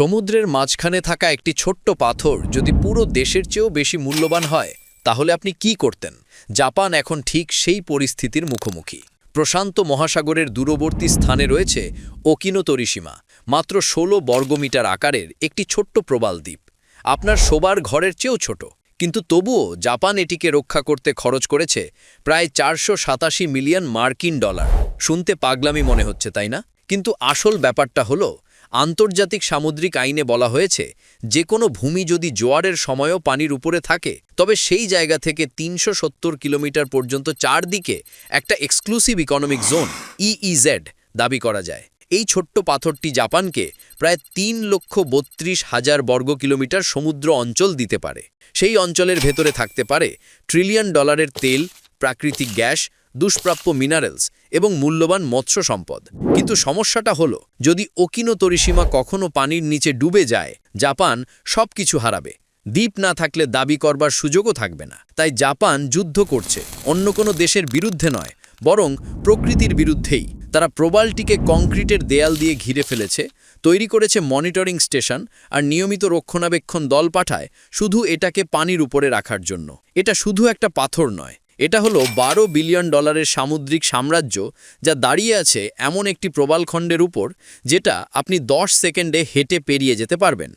সমুদ্রের মাঝখানে থাকা একটি ছোট্ট পাথর যদি পুরো দেশের চেয়েও বেশি মূল্যবান হয়, তাহলে আপনি কি করতেন? জাপান এখন ঠিক সেই পরিস্থিতির মুখোমুখি। প্রশান্ত মহাসাগরের দূরবর্তী স্থানে রয়েছে ওকিনো তরিসীমা মাত্র ১৬ বর্গমিটার আকারের একটি ছোট্ট প্রবাল দ্বীপ। আপনার শোবার ঘরের চেয়েও ছোট। কিন্তু তবুও জাপান এটিকে রক্ষা করতে খরচ করেছে প্রায় চারশো সাতাশি মিলিয়ন মার্কিন ডলার। শুনতে পাগলামি মনে হচ্ছে, তাই না? কিন্তু আসল ব্যাপারটা হলো আন্তর্জাতিক সামুদ্রিক আইনে বলা হয়েছে যে কোনো ভূমি যদি জোয়ারের সময়ও পানির উপরে থাকে, তবে সেই জায়গা থেকে তিনশো সত্তর কিলোমিটার পর্যন্ত চারদিকে একটা এক্সক্লুসিভ ইকোনমিক জোন ইইজেড দাবি করা যায়। এই ছোট্ট পাথরটি জাপানকে প্রায় তিন লক্ষ বত্রিশ হাজার বর্গ কিলোমিটার সমুদ্র অঞ্চল দিতে পারে। সেই অঞ্চলের ভেতরে থাকতে পারে ট্রিলিয়ন ডলারের তেল, প্রাকৃতিক গ্যাস দুষ্প্রাপ্য মিনারেলস এবং মূল্যবান মৎস্য সম্পদ। কিন্তু সমস্যাটা হলো, যদি ওকিনো তরিসীমা কখনো পানির নিচে ডুবে যায়, জাপান সব কিছু হারাবে। দ্বীপ না থাকলে দাবি করবার সুযোগও থাকবে না। তাই জাপান যুদ্ধ করছে, অন্য কোনো দেশের বিরুদ্ধে নয়, বরং প্রকৃতির বিরুদ্ধেই। তারা প্রবালটিকে কংক্রিটের দেয়াল দিয়ে ঘিরে ফেলেছে, তৈরি করেছে মনিটরিং স্টেশন আর নিয়মিত রক্ষণাবেক্ষণ দল পাঠায় শুধু এটাকে পানির উপরে রাখার জন্য। এটা শুধু একটা পাথর নয় এটা হলো বারো বিলিয়ন ডলারের সামুদ্রিক সাম্রাজ্য যা দাঁড়িয়ে আছে এমন একটি প্রবালখণ্ডের উপর, যেটা আপনি দশ সেকেন্ডে হেঁটে পেরিয়ে যেতে পারবেন।